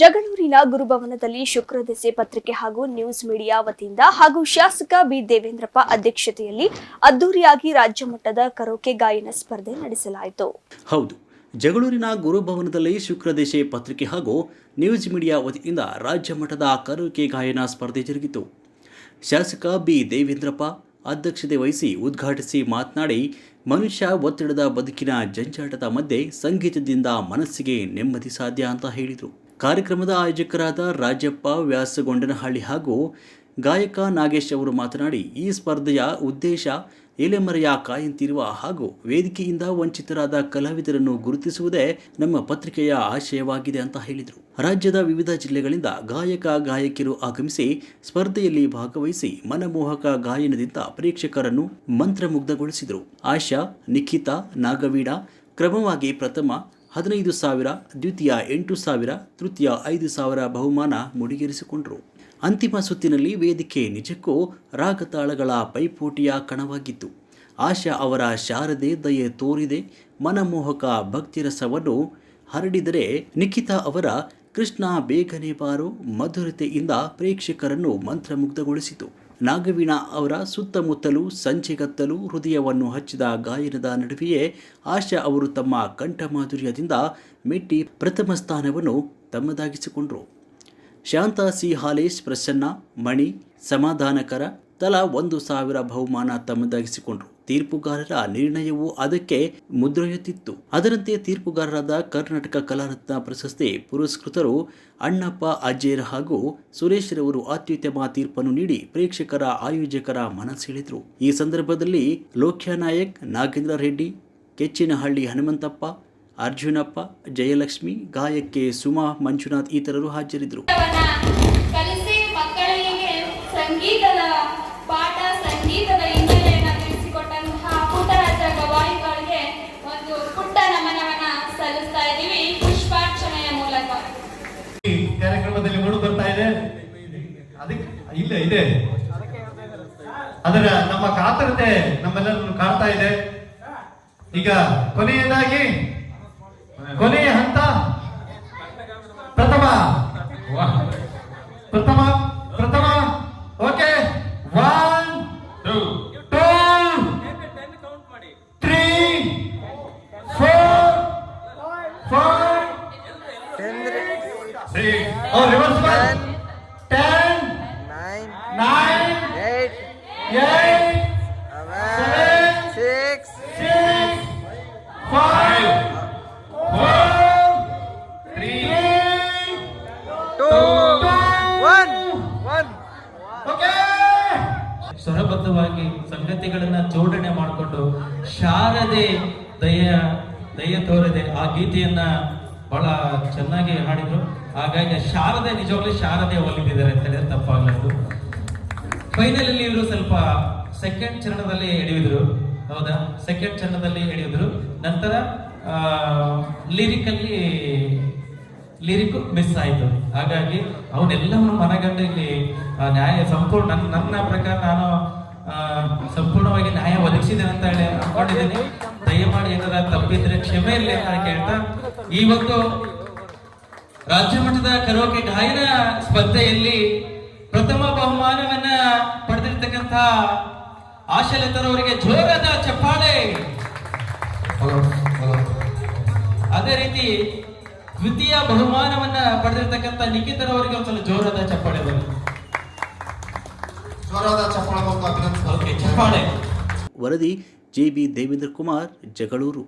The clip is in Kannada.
ಜಗಳೂರಿನ ಗುರುಭವನದಲ್ಲಿ ಶುಕ್ರ ದೆಸೆ ಪತ್ರಿಕೆ ಹಾಗೂ ನ್ಯೂಸ್ ಮೀಡಿಯಾ ವತಿಯಿಂದ ಹಾಗೂ ಶಾಸಕ ಬಿ ದೇವೇಂದ್ರಪ್ಪ ಅಧ್ಯಕ್ಷತೆಯಲ್ಲಿ ಅದ್ದೂರಿಯಾಗಿ ರಾಜ್ಯ ಮಟ್ಟದ ಕರೋಕೆ ಗಾಯನ ಸ್ಪರ್ಧೆ ನಡೆಸಲಾಯಿತು. ಹೌದು, ಜಗಳೂರಿನ ಗುರುಭವನದಲ್ಲಿ ಶುಕ್ರದೇಶೆ ಪತ್ರಿಕೆ ಹಾಗೂ ನ್ಯೂಸ್ ಮೀಡಿಯಾ ವತಿಯಿಂದ ರಾಜ್ಯ ಮಟ್ಟದ ಕರೋಕೆ ಗಾಯನ ಸ್ಪರ್ಧೆ ಜರುಗಿತು. ಶಾಸಕ ಬಿ ದೇವೇಂದ್ರಪ್ಪ ಅಧ್ಯಕ್ಷತೆ ವಹಿಸಿ ಉದ್ಘಾಟಿಸಿ ಮಾತನಾಡಿ, ಮನುಷ್ಯ ಒತ್ತಡದ ಬದುಕಿನ ಜಂಜಾಟದ ಮಧ್ಯೆ ಸಂಗೀತದಿಂದ ಮನಸ್ಸಿಗೆ ನೆಮ್ಮದಿ ಸಾಧ್ಯ ಅಂತ ಹೇಳಿದರು. ಕಾರ್ಯಕ್ರಮದ ಆಯೋಜಕರಾದ ರಾಜಪ್ಪ ವ್ಯಾಸಗೊಂಡನಹಳ್ಳಿ ಹಾಗೂ ಗಾಯಕ ನಾಗೇಶ್ ಅವರು ಮಾತನಾಡಿ, ಈ ಸ್ಪರ್ಧೆಯ ಉದ್ದೇಶ ಎಲೆಮರೆಯ ಕಾಯಂತಿರುವ ಹಾಗೂ ವೇದಿಕೆಯಿಂದ ವಂಚಿತರಾದ ಕಲಾವಿದರನ್ನು ಗುರುತಿಸುವುದೇ ನಮ್ಮ ಪತ್ರಿಕೆಯ ಆಶಯವಾಗಿದೆ ಅಂತ ಹೇಳಿದರು. ರಾಜ್ಯದ ವಿವಿಧ ಜಿಲ್ಲೆಗಳಿಂದ ಗಾಯಕ, ಗಾಯಕಿಯರು ಆಗಮಿಸಿ ಸ್ಪರ್ಧೆಯಲ್ಲಿ ಭಾಗವಹಿಸಿ ಮನಮೋಹಕ ಗಾಯನದಿಂದ ಪ್ರೇಕ್ಷಕರನ್ನು ಮಂತ್ರಮುಗ್ಧಗೊಳಿಸಿದರು. ಆಶಾ, ನಿಖಿತಾ ನಾಗವೀಡ ಕ್ರಮವಾಗಿ ಪ್ರಥಮ ಹದಿನೈದು ಸಾವಿರ, ದ್ವಿತೀಯ ಎಂಟು ಸಾವಿರ, ತೃತೀಯ ಐದು ಸಾವಿರ ಬಹುಮಾನ ಮುಡಿಗೇರಿಸಿಕೊಂಡರು. ಅಂತಿಮ ಸುತ್ತಿನಲ್ಲಿ ವೇದಿಕೆ ನಿಜಕ್ಕೂ ರಾಗತಾಳಗಳ ಪೈಪೋಟಿಯ ಕಣವಾಗಿತ್ತು. ಆಶಾ ಅವರ ಶಾರದೆ ದಯೆ ತೋರಿದೆ, ಮನಮೋಹಕ ಭಕ್ತಿರಸವನ್ನು ಹರಡಿದರೆ ನಿಖಿತಾ ಅವರ ಕೃಷ್ಣ ಬೇಗನೆ ಬಾರು ಮಧುರತೆಯಿಂದ ಪ್ರೇಕ್ಷಕರನ್ನು ಮಂತ್ರಮುಗ್ಧಗೊಳಿಸಿತು. ನಾಗವೀಣ ಅವರ ಸುತ್ತಮುತ್ತಲು ಸಂಜೆಗತ್ತಲೂ ಹೃದಯವನ್ನು ಹಚ್ಚಿದ ಗಾಯನದ ನಡುವೆಯೇ ಆಶಾ ಅವರು ತಮ್ಮ ಕಂಠಮಾಧುರ್ಯದಿಂದ ಮೆಟ್ಟಿ ಪ್ರಥಮ ಸ್ಥಾನವನ್ನು ತಮ್ಮದಾಗಿಸಿಕೊಂಡರು. ಶಾಂತಾ ಸಿ ಹಾಲೇಶ್, ಪ್ರಸನ್ನ, ಮಣಿ, ಸಮಾಧಾನಕರ ತಲಾ ಒಂದು ಸಾವಿರ ಬಹುಮಾನ ತಮ್ಮದಾಗಿಸಿಕೊಂಡರು. ತೀರ್ಪುಗಾರರ ನಿರ್ಣಯವು ಅದಕ್ಕೆ ಮುದ್ರೆಯುತ್ತಿತ್ತು. ಅದರಂತೆ ತೀರ್ಪುಗಾರರಾದ ಕರ್ನಾಟಕ ಕಲಾರತ್ನ ಪ್ರಶಸ್ತಿ ಪುರಸ್ಕೃತರು ಅಣ್ಣಪ್ಪ, ಅಜ್ಜೇರ್ ಹಾಗೂ ಸುರೇಶ್ ರವರು ಅತ್ಯುತ್ತಮ ತೀರ್ಪನ್ನು ನೀಡಿ ಪ್ರೇಕ್ಷಕರ, ಆಯೋಜಕರ ಮನ ಸೆಳೆದರು ಈ ಸಂದರ್ಭದಲ್ಲಿ ಲೋಕ್ಯ ನಾಯಕ್ ನಾಗೇಂದ್ರ ರೆಡ್ಡಿ, ಕೆಚ್ಚಿನಹಳ್ಳಿ ಹನುಮಂತಪ್ಪ, ಅರ್ಜುನಪ್ಪ, ಜಯಲಕ್ಷ್ಮಿ, ಗಾಯಕ್ಕೆ ಸುಮಾ, ಮಂಜುನಾಥ್ ಇತರರು ಹಾಜರಿದ್ದರು ಸಂಗೀತದ ಇದೆ. ಅದರ ನಮ್ಮ ಕಾತರತೆ ನಮ್ಮೆಲ್ಲರನ್ನು ಕಾಣ್ತಾ ಇದೆ. ಈಗ ಕೊನೆಯದಾಗಿ ಕೊನೆಯ ಹಂತ ಪ್ರಥಮ. ಪ್ರಥಮ ಪ್ರಥಮ. Okay. One two three four five reverse Oh, ಸ್ವರಬದ್ಧವಾಗಿ ಸಂಗತಿಗಳನ್ನ ಜೋಡಣೆ ಮಾಡಿಕೊಂಡು ಶಾರದೆ ದಯ ದಯ ತೋರದೆ ಆ ಗೀತೆಯನ್ನ ಬಹಳ ಚೆನ್ನಾಗಿ ಹಾಡಿದ್ರು. ಹಾಗಾಗಿ ಶಾರದೆ ನಿಜವಾಗ್ಲೂ ಶಾರದೆ ಒಲಿದಿದ್ದಾರೆ ಅಂತ ಹೇಳಿದ್ರೆ ತಪ್ಪಾಗ್ಲದು ಫೈನಲ್ ಅಲ್ಲಿ ಇವರು ಸ್ವಲ್ಪ ಸೆಕೆಂಡ್ ಚರಣದಲ್ಲಿ ಎಳಿಯಿದ್ರು. ಹೌದಾ? ಸೆಕೆಂಡ್ ಚರಣದಲ್ಲಿ ಎಳಿಯಿದ್ರು. ನಂತರ ಲಿರಿಕಲ್ಲಿ ಲಿರಿಕ್ ಮಿಸ್ ಆಯ್ತು. ಹಾಗಾಗಿ ಅವನ್ನೆಲ್ಲವನ್ನು ಮನಗಂಡು ಇಲ್ಲಿ ನ್ಯಾಯ ಸಂಪೂರ್ಣ ನನ್ನ ನನ್ನ ಪ್ರಕಾರ ನಾನು ಸಂಪೂರ್ಣವಾಗಿ ನ್ಯಾಯ ಒದಗಿಸಿದ್ದೇನೆ ಅಂತ ಹೇಳಿ ಅನ್ಕೊಂಡಿದ್ದೀನಿ ದಯಮಾಡಿ ಏನಾರ ತಪ್ಪಿದ್ರೆ ಕ್ಷಮೆ ಇರಲಿ ಅಂತ ಕೇಳ್ತಾ ಇವತ್ತು ಒಂದು ರಾಜ್ಯ ಮಟ್ಟದ ಕರೋಕೆ ಗಾಯನ ಸ್ಪರ್ಧೆಯಲ್ಲಿ ಪ್ರಥಮ ಬಹುಮಾನವನ್ನ ಪಡೆದಿರ್ತಕ್ಕಂಥ ಆಶಲತರವರಿಗೆ ಜೋರಾದ ಚಪ್ಪಾಳೆ. ಅದೇ ರೀತಿ ದ್ವಿತೀಯ ಬಹುಮಾನವನ್ನ ಪಡೆದಿರ್ತಕ್ಕಂಥ ನಿಖಿತರವರಿಗೆ ಒಂದ್ಸಲ ಜೋರಾದ ಚಪ್ಪಾಳೆ ಬರಲಿ ಜೋರಾದ ಚಪ್ಪಾಳೆ. ಓಕೆ ಚಪ್ಪಾಳೆ. ವರದಿ ಜೆ ಬಿ ದೇವೇಂದ್ರ ಕುಮಾರ್ ಜಗಳೂರು.